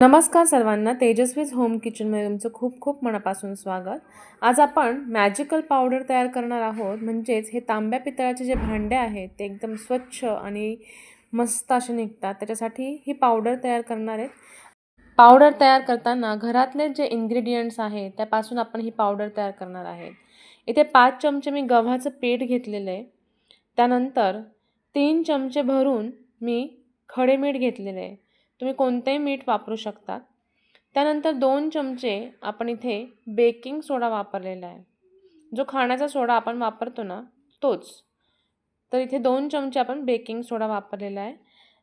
नमस्कार सर्वांना तेजस्वीज होम किचनमध्ये तुमचं खूप खूप मनापासून स्वागत. आज आपण मॅजिकल पावडर तयार करणार आहोत. म्हणजेच हे तांब्या पितळाचे जे भांडे आहेत ते एकदम स्वच्छ आणि मस्त असे निघतात. त्याच्यासाठी ही पावडर तयार करणार आहेत. पावडर तयार करताना घरातले जे इन्ग्रेडियंट्स आहेत त्यापासून आपण ही पावडर तयार करणार आहेत. इथे पाच चमचे मी गव्हाचं पीठ घेतलेलं आहे. त्यानंतर तीन चमचे भरून मी खडे मीठ घेतलेले आहे. तुम्ही कोणतेही मीठ वापरू शकतात. त्यानंतर दोन चमचे आपण इथे बेकिंग सोडा वापरलेला आहे. जो खाण्याचा सोडा आपण वापरतो ना तोच. तर इथे दोन चमचे आपण बेकिंग सोडा वापरलेला आहे.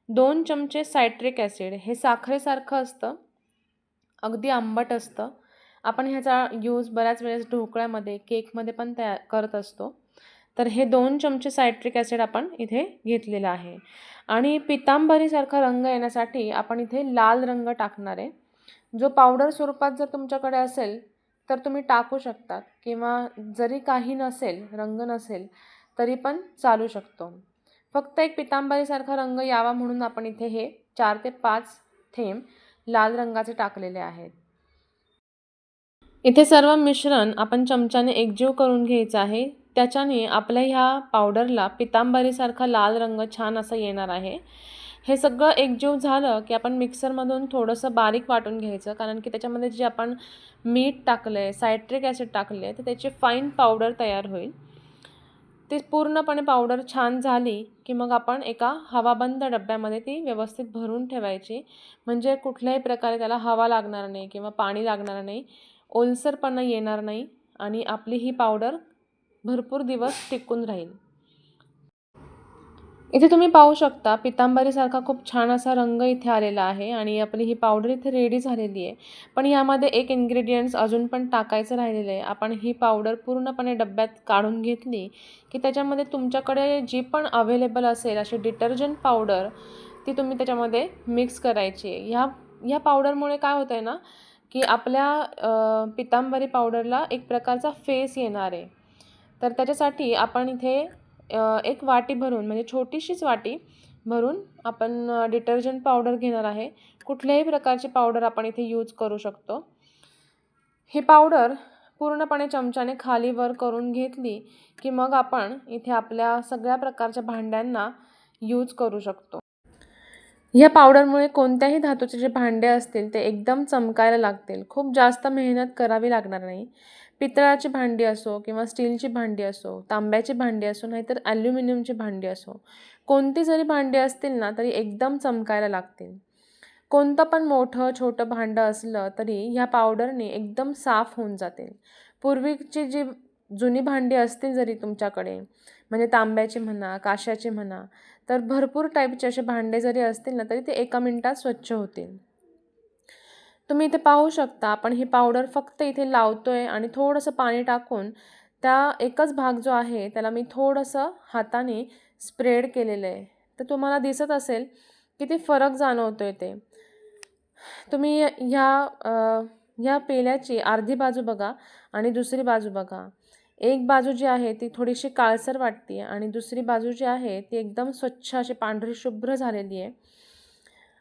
दोन चमचे सायट्रिक ॲसिड हे साखरेसारखं असतं. अगदी आंबट असतं. आपण ह्याचा यूज बऱ्याच वेळेस ढोकळ्यामध्ये केकमध्ये पण तयार करत असतो. तर हे दोन चमचे सायट्रिक ॲसिड आपण इथे घेतलेलं आहे. आणि पितांबरीसारखा रंग येण्यासाठी आपण इथे लाल रंग टाकणार आहे. जो पावडर स्वरूपात जर तुमच्याकडे असेल तर तुम्ही टाकू शकतात किंवा जरी काही नसेल रंग नसेल तरी पण चालू शकतो. फक्त एक पितांबरीसारखा रंग यावा म्हणून आपण इथे हे चार ते पाच थेंब लाल रंगाचे टाकलेले आहेत. इथे सर्व मिश्रण आपण चमच्याने एकजीव करून घ्यायचं आहे. त्याच्याने आपल्या ह्या पावडरला पितांबरीसारखा लाल रंग छान असा येणार आहे. हे सगळं एकजीव झालं की आपण मिक्सरमधून थोडंसं बारीक वाटून घ्यायचं. कारण की त्याच्यामध्ये जे आपण मीठ टाकलं आहे सायट्रिक ॲसिड टाकले आहे तर त्याची फाईन पावडर तयार होईल. ती पूर्णपणे पावडर छान झाली की मग आपण एका हवाबंद डब्यामध्ये ती व्यवस्थित भरून ठेवायची. म्हणजे कुठल्याही प्रकारे त्याला हवा लागणार नाही किंवा पाणी लागणार नाही ओलसरपणा येणार नाही आणि आपली ही पावडर भरपूर दिवस टिकून राहील. इथे तुम्ही पाहू शकता पितांबरीसारखा खूप छान असा रंग इथे आलेला आहे आणि आपली ही पावडर इथे रेडी झालेली आहे. पण यामध्ये एक इन्ग्रेडियंट्स अजून पण टाकायचं राहिलेलं आहे. आपण ही पावडर पूर्णपणे डब्यात काढून घेतली की त्याच्यामध्ये तुमच्याकडे जी पण अवेलेबल असेल अशी डिटर्जंट पावडर ती तुम्ही त्याच्यामध्ये मिक्स करायची ह्या ह्या पावडरमुळे काय होतं आहे ना की आपल्या पितांबरी पावडरला एक प्रकारचा फेस येणार आहे. तर त्याच्यासाठी आपण इथे एक वाटी भरून म्हणजे छोटीशीच वाटी भरून आपण डिटर्जंट पावडर घेणार आहे. कुठल्याही प्रकारची पावडर आपण इथे यूज करू शकतो. ही पावडर पूर्णपणे चमच्याने खाली वर करून घेतली की मग आपण इथे आपल्या सगळ्या प्रकारच्या भांड्यांना यूज करू शकतो. या पावडरमुळे कोणत्याही धातूचे जे भांडे असतील ते एकदम चमकायला लागतील. खूप जास्त मेहनत करावी लागणार नाही. पितळाची भांडी असो किंवा स्टीलची भांडी असो तांब्याची भांडी असो नाहीतर ॲल्युमिनियमची भांडी असो कोणती जरी भांडी असतील ना तरी एकदम चमकायला लागतील. कोणतं पण मोठं छोटं भांडं असलं तरी ह्या पावडरने एकदम साफ होऊन जातील. पूर्वीची जी जुनी भांडी असतील जरी तुमच्याकडे म्हणजे तांब्याची म्हणा काशाची म्हणा तर भरपूर टाईपचे असे भांडे जरी असतील ना तरी ते एका मिनटात स्वच्छ होतील. तुम्ही इथे पाहू शकता आपण ही पावडर फक्त इथे लावतो आहे आणि थोडंसं पाणी टाकून त्या एकच भाग जो आहे त्याला मी थोडंसं हाताने स्प्रेड केलेलं आहे. तर तुम्हाला दिसत असेल किती फरक जाणवतो आहे ते. तुम्ही ह्या ह्या पेल्याची अर्धी बाजू बघा आणि दुसरी बाजू बघा. एक बाजू जी आहे ती थोडीशी काळसर वाटते आणि दुसरी बाजू जी आहे ती एकदम स्वच्छ अशी पांढरी शुभ्र झालेली आहे.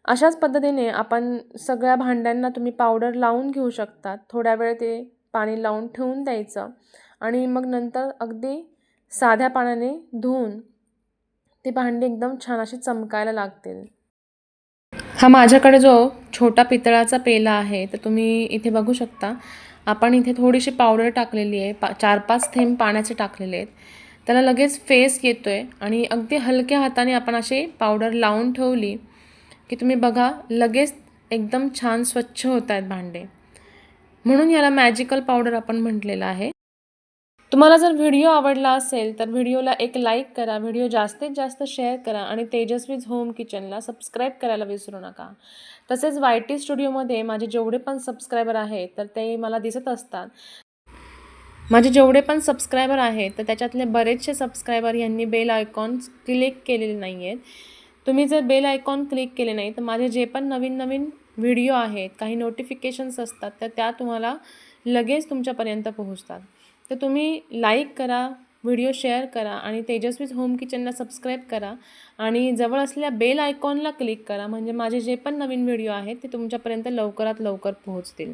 अशाच पद्धतीने आपण सगळ्या भांड्यांना तुम्ही पावडर लावून घेऊ शकतात. थोड्या वेळ ते पाणी लावून ठेवून द्यायचं आणि मग नंतर अगदी साध्या पाण्याने धुवून ती भांडी एकदम छान अशी चमकायला लागतील. हा माझ्याकडे जो छोटा पितळाचा पेला आहे तर तुम्ही इथे बघू शकता. आपण इथे थोडीशी पावडर टाकलेली आहे पा चार पाच थेंब पाण्याचे टाकलेले आहेत. त्याला लगेच फेस येतो आहे आणि अगदी हलक्या हाताने आपण अशी पावडर लावून ठेवली की तुम्ही बघा लगेच एकदम छान स्वच्छ होत आहेत भांडे. म्हणून याला मॅजिकल पावडर आपण म्हटलेलं आहे. तुम्हाला जर व्हिडिओ आवडला असेल तर व्हिडिओला एक लाईक करा व्हिडिओ जास्तीत जास्त शेअर करा आणि तेजस्वीज होम किचनला सबस्क्राईब करायला विसरू नका. तसेच वाय टी स्टुडिओमध्ये माझे जेवढे पण सबस्क्रायबर आहेत तर ते मला दिसत असतात. माझे जेवढे पण सबस्क्रायबर आहेत तर त्याच्यातले बरेचसे सबस्क्रायबर यांनी बेल आयकॉन क्लिक केलेले नाही आहेत तुम्ही जर बेल आयकॉन क्लिक केले नाही तर माझे जे पण नवीन नवीन व्हिडिओ आहेत काही नोटिफिकेशन्स असतात तर त्या तुम्हाला लगेच तुमच्यापर्यंत पोहोचतात. तर तुम्ही लाईक करा व्हिडिओ शेअर करा आणि तेजस्वीज होम किचनला सबस्क्राईब करा आणि जवळ असलेल्या बेल आयकॉनला क्लिक करा. म्हणजे माझे जे पण नवीन व्हिडिओ आहेत ते तुमच्यापर्यंत लवकरात लवकर पोहोचतील.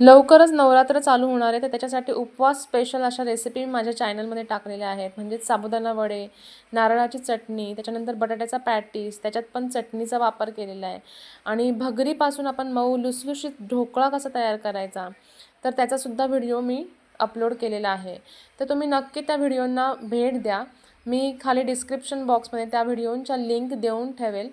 लवकरच नवरात्र चालू होणार आहे तर त्याच्यासाठी उपवास स्पेशल अशा रेसिपी मी माझ्या चॅनलमध्ये टाकलेल्या आहेत. म्हणजेच साबुदाणा वडे नारळाची चटणी त्याच्यानंतर बटाट्याचा पॅटीस त्याच्यात पण चटणीचा वापर केलेला आहे. आणि भगरीपासून आपण मऊ लुसलुशीत ढोकळा कसा तयार करायचा तर त्याचासुद्धा व्हिडिओ मी अपलोड केलेला आहे. तर तुम्ही नक्की त्या व्हिडिओंना भेट द्या. मी खाली डिस्क्रिप्शन बॉक्समध्ये त्या व्हिडिओंच्या लिंक देऊन ठेवेल.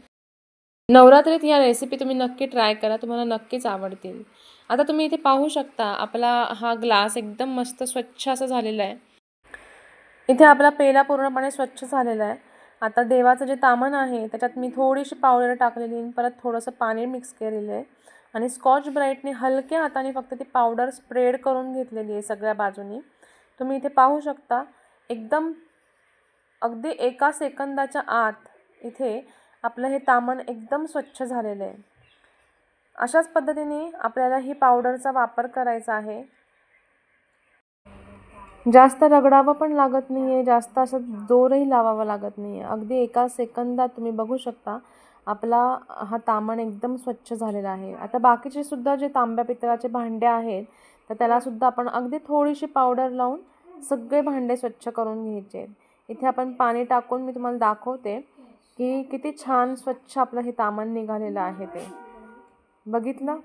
नवरात्रीत या रेसिपी तुम्ही नक्की ट्राय करा. तुम्हाला नक्कीच आवडतील. आता तुम्ही इथे पाहू शकता आपला हा ग्लास एकदम मस्त स्वच्छ असा झालेला आहे. इथे आपला पेला पूर्णपणे स्वच्छ झालेला आहे. आता देवाचं जे तामण आहे त्याच्यात मी थोडीशी पावडर टाकलेली परत थोडंसं पाणी मिक्स केलेलं आहे. आणि स्कॉच ब्राईटने हलक्या हाताने फक्त ती पावडर स्प्रेड करून घेतलेली आहे सगळ्या बाजूनी. तुम्ही इथे पाहू शकता एकदम अगदी एका सेकंदाच्या आत इथे आपलं हे तामण एकदम स्वच्छ झालेलं आहे. अशाच पद्धतीने आपल्याला ही पावडरचा वापर करायचा आहे. जास्त रगडावं पण लागत नाही आहे जास्त असं जोरही लावावं लागत नाही आहे अगदी एका सेकंदात तुम्ही बघू शकता आपला हा तामण एकदम स्वच्छ झालेला आहे. आता बाकीचे सुद्धा जे तांब्या पितळाचे भांडे आहेत तर त्यालासुद्धा आपण अगदी थोडीशी पावडर लावून सगळे भांडे स्वच्छ करून घ्यायचे आहेत. इथे आपण पाणी टाकून मी तुम्हाला दाखवते. की किती छान स्वच्छ आपलं हे तामण निघालेलं आहे ते. बघितलं?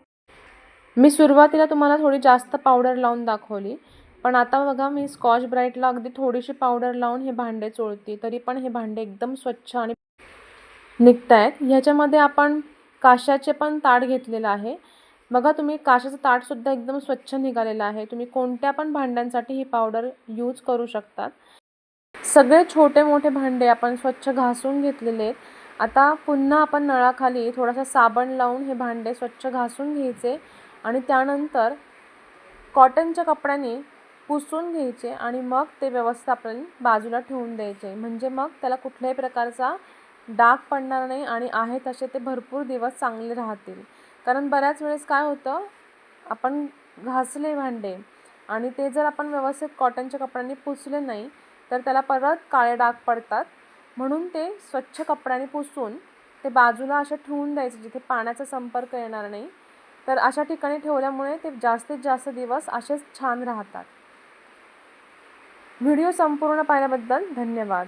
मी सुरुवातीला तुम्हाला थोडी जास्त पावडर लावून दाखवली पण आता बघा मी स्कॉच ब्राईटला अगदी थोडीशी पावडर लावून हे भांडे चोळते तरी पण हे भांडे एकदम स्वच्छ आणि निघत आहेत ह्याच्यामध्ये आपण काशाचे पण ताट घेतलेलं आहे. बघा तुम्ही काशाचं ताटसुद्धा एकदम स्वच्छ निघालेलं आहे. तुम्ही कोणत्या पण भांड्यांसाठी ही पावडर यूज करू शकतात. सगळे छोटे मोठे भांडे आपण स्वच्छ घासून घेतलेले. आहेत आता पुन्हा आपण नळाखाली थोडासा साबण लावून हे भांडे स्वच्छ घासून घ्यायचे आणि त्यानंतर कॉटनच्या कपड्याने पुसून घ्यायचे आणि मग ते व्यवस्था आपण बाजूला ठेवून द्यायचे. म्हणजे मग त्याला कुठल्याही प्रकारचा डाग पडणार नाही आणि आहे तसे ते भरपूर दिवस चांगले राहतील. कारण बऱ्याच वेळेस काय होतं आपण घासले भांडे आणि ते जर आपण व्यवस्थित कॉटनच्या कपड्यांनी पुसले नाही तर त्याला परत काळे डाग पडतात. म्हणून ते स्वच्छ कपड्याने पुसून ते बाजूला असे ठेवून द्यायचे जिथे पाण्याचा संपर्क येणार नाही. तर अशा ठिकाणी ठेवल्यामुळे ते जास्तीत जास्त दिवस असेच छान राहतात. व्हिडिओ संपूर्ण पाहिल्याबद्दल धन्यवाद.